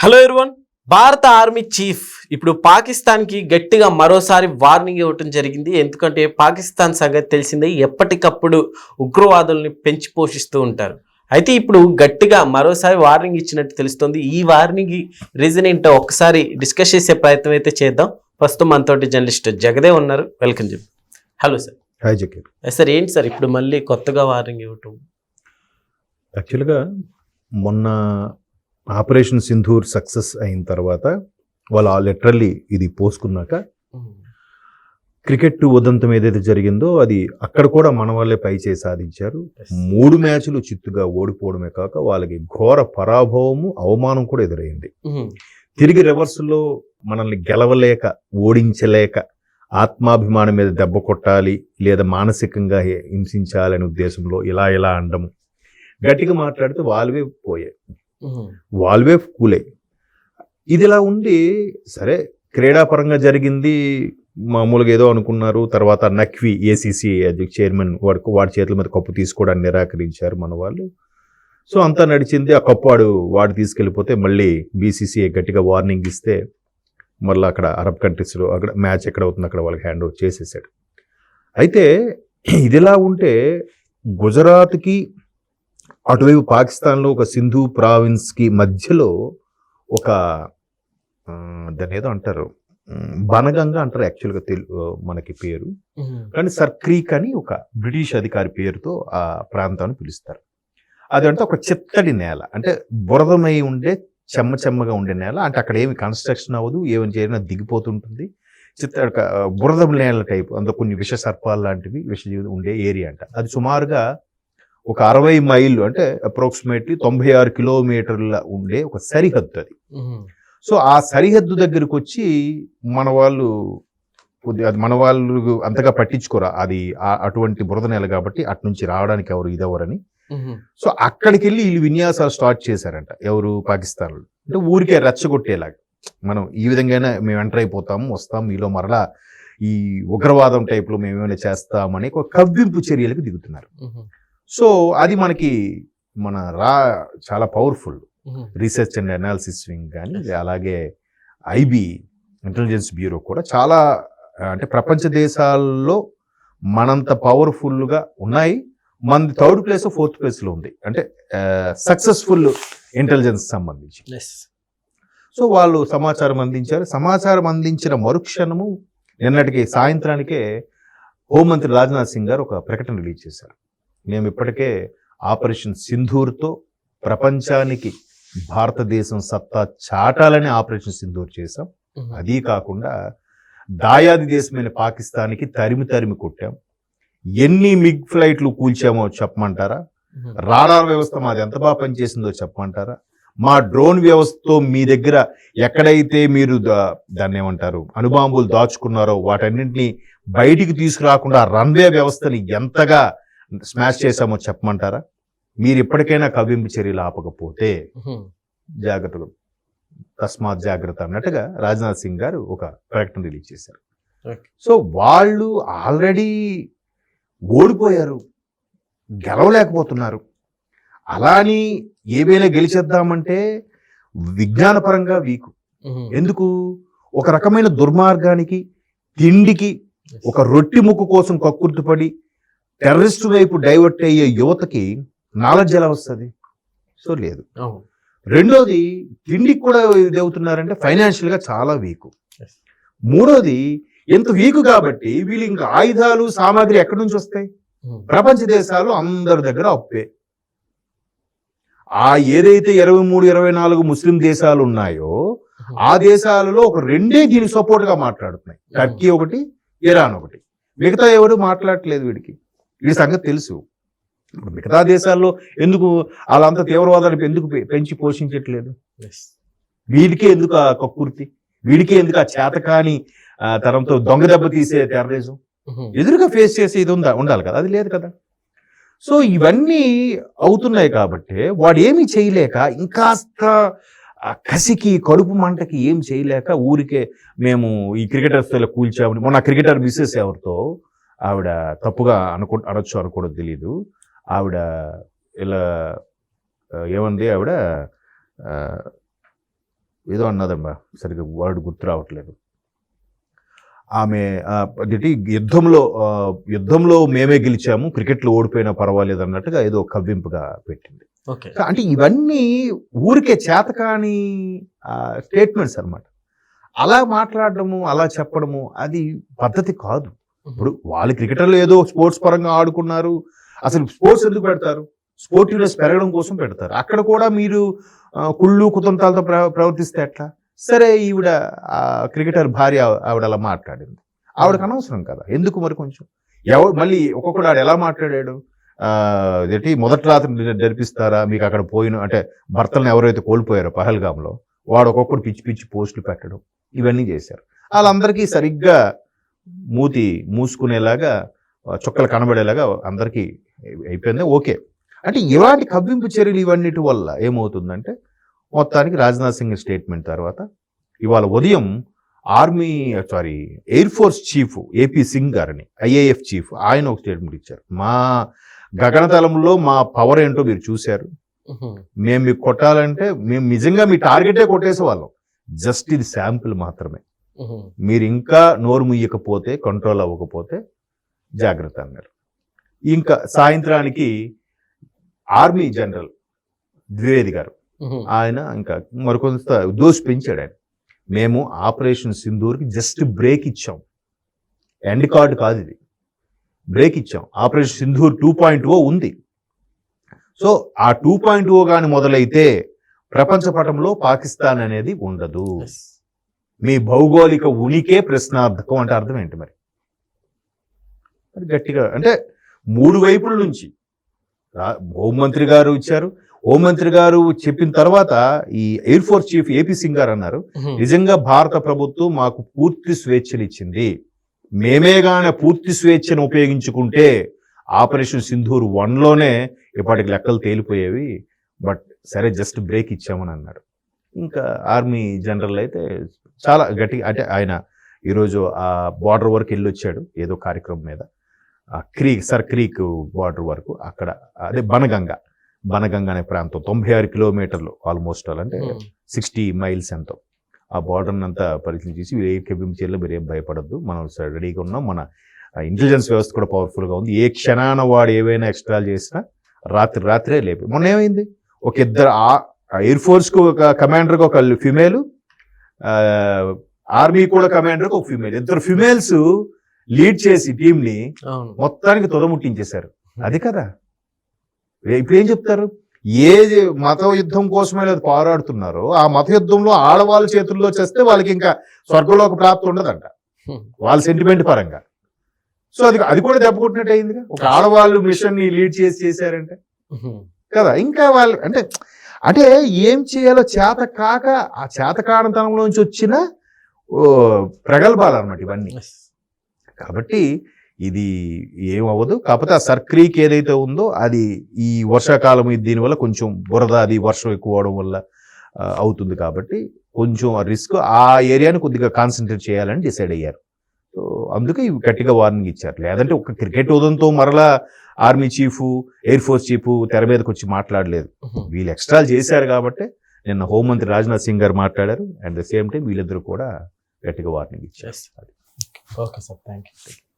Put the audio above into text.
Hello ఎరువన్ భారత army chief ఇప్పుడు పాకిస్తాన్కి గట్టిగా మరోసారి వార్నింగ్ ఇవ్వటం జరిగింది. ఎందుకంటే పాకిస్తాన్ సంగతి తెలిసిందే ఎప్పటికప్పుడు ఉగ్రవాదుల్ని పెంచి పోషిస్తూ ఉంటారు. అయితే ఇప్పుడు గట్టిగా మరోసారి వార్నింగ్ ఇచ్చినట్టు తెలుస్తుంది. ఈ వార్నింగ్ రీజన్ ఏంటో ఒక్కసారి డిస్కస్ చేసే ప్రయత్నం అయితే చేద్దాం. ప్రస్తుతం మనతోటి జర్నలిస్ట్ జగదే ఉన్నారు. వెల్కమ్ చెప్పు hello sir hi Zakir sir ఏంటి సార్ ఇప్పుడు మళ్ళీ కొత్తగా వార్నింగ్ ఇవ్వటం? యాక్చువల్గా మొన్న ఆపరేషన్ సింధూర్ సక్సెస్ అయిన తర్వాత వాళ్ళు లిటరల్లీ ఇది పోసుకున్నాక క్రికెట్ ఉదంతం ఏదైతే జరిగిందో అది అక్కడ కూడా మన వాళ్ళే పై చేసి సాధించారు. మూడు మ్యాచ్లు చిత్తుగా ఓడిపోవడమే కాక వాళ్ళకి ఘోర పరాభవము అవమానం కూడా ఎదురైంది. తిరిగి రివర్స్లో మనల్ని గెలవలేక ఓడించలేక ఆత్మాభిమానం మీద దెబ్బ కొట్టాలి లేదా మానసికంగా హింసించాలనే ఉద్దేశంలో ఇలా ఇలా అండము. గట్టిగా మాట్లాడితే వాళ్ళవే పోయాయి. వాళ్ళవే కూలే. ఇది ఇలా ఉండి సరే క్రీడాపరంగా జరిగింది మామూలుగా ఏదో అనుకున్నారు తర్వాత నక్వి ఏసీసీ చైర్మన్ వాడు వాడి చేతుల మీద కప్పు తీసుకోవడానికి నిరాకరించారు మన వాళ్ళు. సో అంతా నడిచింది ఆ కప్పాడు వాడు వాడు తీసుకెళ్ళిపోతే మళ్ళీ బీసీసీఐ గట్టిగా వార్నింగ్ ఇస్తే మళ్ళీ అక్కడ అరబ్ కంట్రీస్లో అక్కడ మ్యాచ్ ఎక్కడ అవుతుంది అక్కడ వాళ్ళకి హ్యాండ్ ఓవర్ చేసేసాడు. అయితే ఇదిలా ఉంటే గుజరాత్కి అటువైపు పాకిస్తాన్లో ఒక సింధు ప్రావిన్స్కి మధ్యలో ఒక ఆ, దాన్ని ఏదో అంటారు. బనగంగా అంటారు యాక్చువల్గా తెలు మనకి పేరు. కానీ సర్ క్రీక్ అని ఒక బ్రిటిష్ అధికారి పేరుతో ఆ ప్రాంతాన్ని పిలుస్తారు. అదంటే ఒక చిత్తడి నేల. అంటే బురదమై ఉండే చెమ్మ చెమ్మగా ఉండే నేల. అంటే అక్కడ ఏమి కన్స్ట్రక్షన్ అవ్వదు ఏమి చేయడం దిగిపోతుంటుంది. చిత్త బురద నేల టైప్. అందులో కొన్ని విష సర్పాలు లాంటివి విషజీవి ఉండే ఏరియా అంట. అది సుమారుగా ఒక అరవై మైళ్ళు అంటే అప్రాక్సిమేట్లీ తొంభై ఆరు కిలోమీటర్ల ఉండే ఒక సరిహద్దు అది. సో ఆ సరిహద్దు దగ్గరికి వచ్చి మన వాళ్ళు అది మన వాళ్ళు అంతగా పట్టించుకోరా. అది అటువంటి బురద నేల కాబట్టి అటు నుంచి రావడానికి ఎవరు ఇదెవరని. సో అక్కడికి వెళ్ళి వీళ్ళు విన్యాసాలు స్టార్ట్ చేశారంట. ఎవరు? పాకిస్తాన్ అంటే ఊరికే రెచ్చగొట్టేలాగా. మనం ఈ విధంగానే మేము ఎంటర్ అయిపోతాము వస్తాం మీలో మరలా ఈ ఉగ్రవాదం టైప్లో మేము ఏమైనా చేస్తామని ఒక కవ్వింపు చర్యలకు దిగుతున్నారు. సో అది మనకి మన రా చాలా powerful research and analysis wing కానీ అలాగే ఐబీ ఇంటెలిజెన్స్ బ్యూరో కూడా చాలా అంటే ప్రపంచ దేశాల్లో మనంత పవర్ఫుల్గా ఉన్నాయి. మన థర్డ్ ప్లేస్ ఫోర్త్ ప్లేస్లో ఉంది. అంటే సక్సెస్ఫుల్ ఇంటెలిజెన్స్ సంబంధించి. సో వాళ్ళు సమాచారం అందించారు. సమాచారం అందించిన మరుక్షణము నిన్నటికి సాయంత్రానికే హోంమంత్రి రాజ్నాథ్ సింగ్ గారు ఒక ప్రకటన రిలీజ్ చేశారు. మేము ఇప్పటికే ఆపరేషన్ సింధూర్తో ప్రపంచానికి భారతదేశం సత్తా చాటాలని ఆపరేషన్ సింధూర్ చేశాం. అదీ కాకుండా దాయాది దేశమైన పాకిస్తాన్కి తరిమి తరిమి కొట్టాం. ఎన్ని మిగ్ ఫ్లైట్లు కూల్చామో చెప్పమంటారా? రాడార్ వ్యవస్థ మాది ఎంత బాగా పనిచేసిందో చెప్పమంటారా? మా డ్రోన్ వ్యవస్థతో మీ దగ్గర ఎక్కడైతే మీరు దా- దాన్ని ఏమంటారు అణుబాంబులు దాచుకున్నారో వాటన్నింటినీ బయటికి తీసుకురాకుండా రన్వే వ్యవస్థని ఎంతగా స్మాష్ చేశామో చెప్పమంటారా? మీరు ఇప్పటికైనా కవ్వింపు చర్యలు ఆపకపోతే జాగ్రత్తలు. తస్మాత్ జాగ్రత్త అన్నట్టుగా రాజ్నాథ్ సింగ్ గారు ఒక ప్రకటన రిలీజ్ చేశారు. సో వాళ్ళు ఆల్రెడీ ఓడిపోయారు. గెలవలేకపోతున్నారు. అలా అని ఏమైనా గెలిచేద్దామంటే విజ్ఞానపరంగా వీకు. ఎందుకు? ఒక రకమైన దుర్మార్గానికి తిండికి ఒక రొట్టి ముక్కు కోసం కక్కుర్తిపడి టెర్రరిస్ట్ వైపు డైవర్ట్ అయ్యే యువతకి నాలెడ్జ్ ఎలా వస్తుంది? సో లేదు. రెండోది తిండికి కూడా ఇది అవుతున్నారంటే ఫైనాన్షియల్గా చాలా వీక్. మూడోది ఎంత వీక్ కాబట్టి వీళ్ళు ఇంకా ఆయుధాలు సామాగ్రి ఎక్కడి నుంచి వస్తాయి? ప్రపంచ దేశాలు అందరి దగ్గర అప్పే. ఆ ఏదైతే ఇరవై మూడు ఇరవై నాలుగు ముస్లిం దేశాలు ఉన్నాయో ఆ దేశాలలో ఒక రెండే దీనికి సపోర్ట్గా మాట్లాడుతున్నాయి టర్కీ ఒకటి ఇరాన్ ఒకటి. మిగతా ఎవరు మాట్లాడట్లేదు వీడికి. వీడి సంగతి తెలుసు. మిగతా దేశాల్లో ఎందుకు వాళ్ళంత తీవ్రవాదాన్ని ఎందుకు పెంచి పోషించట్లేదు? వీడికే ఎందుకు ఆ కక్కుర్తి? వీడికే ఎందుకు ఆ చేతకాని తరంతో దొంగ దెబ్బ తీసే టెర్రరిజం ఎదురుగా ఫేస్ చేసే ఇది ఉందా ఉండాలి కదా అది లేదు కదా. సో ఇవన్నీ అవుతున్నాయి కాబట్టి వాడు ఏమీ చేయలేక ఇంకాస్త కసికి కడుపు మంటకి ఏం చేయలేక ఊరికే మేము ఈ క్రికెటర్స్ ఇలా కూల్చామని మొన్న క్రికెటర్ మిస్సెస్ ఎవరితో ఆవిడ తప్పుగా అనుకో అనొచ్చు అనుకోవడం తెలియదు ఆవిడ ఇలా ఏమంది ఆవిడ? ఏదో అన్నదమ్మా. సరిగ్గా వర్డ్ గుర్తు రావట్లేదు. ఆమె యుద్ధంలో యుద్ధంలో మేమే గెలిచాము క్రికెట్లో ఓడిపోయినా పర్వాలేదు అన్నట్టుగా ఏదో కవ్వింపుగా పెట్టింది. ఓకే. అంటే ఇవన్నీ ఊరికే చేతకాని స్టేట్మెంట్స్ అన్నమాట. అలా మాట్లాడడము అలా చెప్పడము అది పద్ధతి కాదు. ఇప్పుడు వాళ్ళు క్రికెటర్లు ఏదో స్పోర్ట్స్ పరంగా ఆడుకున్నారు. అసలు స్పోర్ట్స్ ఎందుకు పెడతారు? స్పోర్టివ్నెస్ పెరగడం కోసం పెడతారు. అక్కడ కూడా మీరు కుళ్ళు కుతంతాలతో ప్రవర్తిస్తే ఎట్లా? సరే ఈవిడ క్రికెటర్ భార్య ఆవిడ అలా మాట్లాడింది. ఆవిడకి అనవసరం కదా. ఎందుకు మరి కొంచెం? ఎవరు మళ్ళీ ఒక్కొక్కడు ఆడు ఎలా మాట్లాడాడు? ఏంటి మొదటి రాత్రి ని- జరిపిస్తారా? మీకు అక్కడ పోయిన అంటే భర్తలను ఎవరైతే కోల్పోయారో పహల్గామ్లో వాడు ఒక్కొక్కడు పిచ్చి పిచ్చి పోస్టులు పెట్టడం ఇవన్నీ చేశారు. వాళ్ళందరికీ సరిగ్గా మూతి మూసుకునేలాగా చుక్కలు కనబడేలాగా అందరికీ అయిపోయింది. ఓకే. అంటే ఇలాంటి కవ్వింపు చర్యలు ఇవన్నిటి వల్ల ఏమవుతుందంటే మొత్తానికి రాజ్నాథ్ సింగ్ స్టేట్మెంట్ తర్వాత ఇవాళ ఉదయం army sorry air force chief AP Singh గారని ఐఏఎఫ్ చీఫ్ ఆయన ఒక స్టేట్మెంట్ ఇచ్చారు. మా గగనతలంలో మా పవర్ ఏంటో మీరు చూశారు. మేము మీకు కొట్టాలంటే మేము నిజంగా మీ టార్గెటే కొట్టేసే వాళ్ళం జస్ట్ ఇది శాంపుల్ మాత్రమే. మీరు ఇంకా నోరు ముయ్యకపోతే కంట్రోల్ అవ్వకపోతే జాగ్రత్త అన్నారు. ఇంకా సాయంత్రానికి ఆర్మీ జనరల్ ద్వివేది గారు ఆయన ఇంకా మరికొంత దోషి పెంచాడు ఆయన. మేము ఆపరేషన్ సింధూర్కి జస్ట్ బ్రేక్ ఇచ్చాం. ఎండ్ కార్డ్ కాదు ఇది. బ్రేక్ ఇచ్చాం. Operation Sindoor two point O ఉంది. సో ఆ టూ పాయింట్ ఓ కానీ మొదలైతే ప్రపంచ పటంలో పాకిస్తాన్ అనేది ఉండదు. మీ భౌగోళిక ఉనికే ప్రశ్నార్థకం అంటే అర్థం ఏంటి మరి? మరి గట్టిగా అంటే మూడు వైపుల నుంచి. హోంమంత్రి గారు ఇచ్చారు హోంమంత్రి గారు చెప్పిన తర్వాత ఈ air force chief AP Singh గారు అన్నారు నిజంగా భారత ప్రభుత్వం మాకు పూర్తి స్వేచ్ఛను ఇచ్చింది. మేమే గానే పూర్తి స్వేచ్ఛను ఉపయోగించుకుంటే ఆపరేషన్ సింధూర్ వన్లోనే ఇప్పటికి లెక్కలు తేలిపోయేవి. బట్ సరే జస్ట్ బ్రేక్ ఇచ్చామని అన్నారు. ఇంకా ఆర్మీ జనరల్ అయితే చాలా గట్టి అంటే ఆయన ఈరోజు ఆ బార్డర్ వరకు వెళ్ళి వచ్చాడు ఏదో కార్యక్రమం మీద. ఆ క్రీక్ సర్ క్రీక్ బార్డర్ వరకు అక్కడ అదే బనగంగ. బనగంగ అనే ప్రాంతం తొంభై ఆరు కిలోమీటర్లు ఆల్మోస్ట్ ఆల్ అంటే సిక్స్టీ మైల్స్ ఎంతో. ఆ బార్డర్ అంతా పరిశీలించేసి ఏ కెబిం చర్యలు మీరు ఏం భయపడద్దు మనం రెడీగా ఉన్నాం మన ఇంటెలిజెన్స్ వ్యవస్థ కూడా పవర్ఫుల్గా ఉంది. ఏ క్షణాన వాడు ఏవైనా ఎక్స్ట్రా చేసినా రాత్రి రాత్రే లేపి మొన్న ఏమైంది? ఒక ఇద్దరు ఎయిర్ ఫోర్స్కు ఒక కమాండర్కు ఒక ఫిమేల్ ఆర్మీ కూడా కమాండర్కు ఒక ఫిమేల్ ఇద్దరు ఫిమేల్స్ లీడ్ చేసి టీం ని అవును. మొత్తానికి తొదముట్టించేశారు. అది కదా. ఇప్పుడు ఏం చెప్తారు? ఏ మత యుద్ధం కోసమే లేదు పోరాడుతున్నారో ఆ మత యుద్ధంలో ఆడవాళ్ళ చేతుల్లో చేస్తే వాళ్ళకి ఇంకా స్వర్గంలోకి ప్రాప్తి ఉండదంట. వాళ్ళ సెంటిమెంట్ పరంగా. సో అది అది కూడా దెబ్బ కొట్టినట్టు అయిందిగా ఒక ఆడవాళ్ళు మిషన్ని లీడ్ చేసి చేశారంటే. కదా ఇంకా వాళ్ళు అంటే అంటే ఏం చేయాలో చేత కాక ఆ చేత కారణతనంలోంచి వచ్చిన ఓ, ప్రగల్భాలు అన్నమాట ఇవన్నీ కాబట్టి ఇది ఏమవ్వదు. కాకపోతే ఆ సర్క్రీక్ ఏదైతే ఉందో అది ఈ వర్షాకాలం దీనివల్ల కొంచెం బురద అది వర్షం ఎక్కువ అవడం వల్ల అవుతుంది కాబట్టి కొంచెం ఆ రిస్క్ ఆ ఏరియాని కొద్దిగా కాన్సన్ట్రేట్ చేయాలని డిసైడ్ అయ్యారు. అందుకే ఇవి గట్టిగా వార్నింగ్ ఇచ్చారు. లేదంటే ఒక క్రికెట్ ఉదంతో మరలా army chief air force chief తెర మీదకి వచ్చి మాట్లాడలేదు. వీళ్ళు ఎక్స్ట్రా చేశారు కాబట్టి నిన్న హోంమంత్రి రాజ్నాథ్ సింగ్ గారు మాట్లాడారు. అండ్ ద సేమ్ టైం వీళ్ళిద్దరు కూడా గట్టిగా వార్నింగ్ ఇచ్చారు. Okay sir thank you